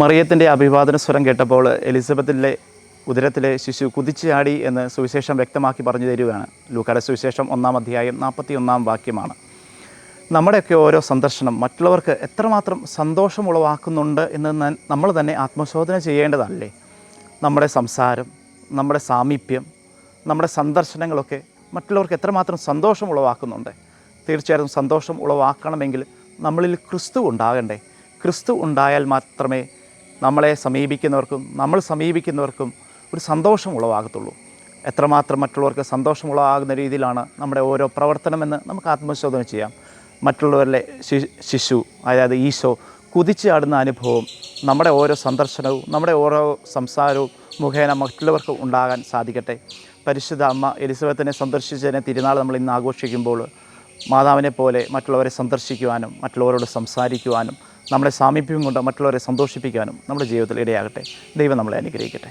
മറിയത്തിന്റെ അഭിവാദന സ്വരം കേട്ടപ്പോൾ എലിസബത്തിലെ ഉദരത്തിലെ ശിശു കുതിച്ചാടി എന്ന് സുവിശേഷം വ്യക്തമാക്കി പറഞ്ഞു തരികയാണ്. ലൂക്കാല സുവിശേഷം ഒന്നാം അധ്യായം നാൽപ്പത്തി ഒന്നാം വാക്യമാണ്. നമ്മുടെയൊക്കെ ഓരോ സന്ദർശനം മറ്റുള്ളവർക്ക് എത്രമാത്രം സന്തോഷം ഉളവാക്കുന്നുണ്ട് എന്ന് നമ്മൾ തന്നെ ആത്മശോധന ചെയ്യേണ്ടതല്ലേ? നമ്മുടെ സംസാരം നമ്മുടെ സാമീപ്യം നമ്മുടെ സന്ദർശനങ്ങളൊക്കെ മറ്റുള്ളവർക്ക് എത്രമാത്രം സന്തോഷം ഉളവാക്കുന്നുണ്ട് തീർച്ചയായിട്ടും സന്തോഷം ഉളവാക്കണമെങ്കിൽ നമ്മളിൽ ക്രിസ്തു ഉണ്ടാകണ്ടേ? ക്രിസ്തു ഉണ്ടായാൽ മാത്രമേ നമ്മളെ സമീപിക്കുന്നവർക്കും നമ്മൾ സമീപിക്കുന്നവർക്കും ഒരു സന്തോഷം ഉളവാകത്തുള്ളൂ. എത്രമാത്രം മറ്റുള്ളവർക്ക് സന്തോഷം ഉളവാകുന്ന രീതിയിലാണ് നമ്മുടെ ഓരോ പ്രവർത്തനമെന്ന് നമുക്ക് ആത്മശോധന ചെയ്യാം. മറ്റുള്ളവരിലെ ശിശു അതായത് ഈശോ കുതിച്ചാടുന്ന അനുഭവം നമ്മുടെ ഓരോ സന്ദർശനവും നമ്മുടെ ഓരോ സംസാരവും മുഖേന മറ്റുള്ളവർക്ക് ഉണ്ടാകാൻ സാധിക്കട്ടെ. പരിശുദ്ധ അമ്മ എലിസബത്തിനെ സന്ദർശിച്ചതിനെ തിരുനാൾ നമ്മൾ ഇന്ന് ആഘോഷിക്കുമ്പോൾ മാതാവിനെ പോലെ മറ്റുള്ളവരെ സന്ദർശിക്കുവാനും മറ്റുള്ളവരോട് സംസാരിക്കുവാനും നമ്മുടെ സാമീപ്യം കൊണ്ട് മറ്റുള്ളവരെ സന്തോഷിപ്പിക്കാനും നമ്മുടെ ജീവിതത്തിൽ ഇടയാകട്ടെ. ദൈവം നമ്മളെ അനുഗ്രഹിക്കട്ടെ.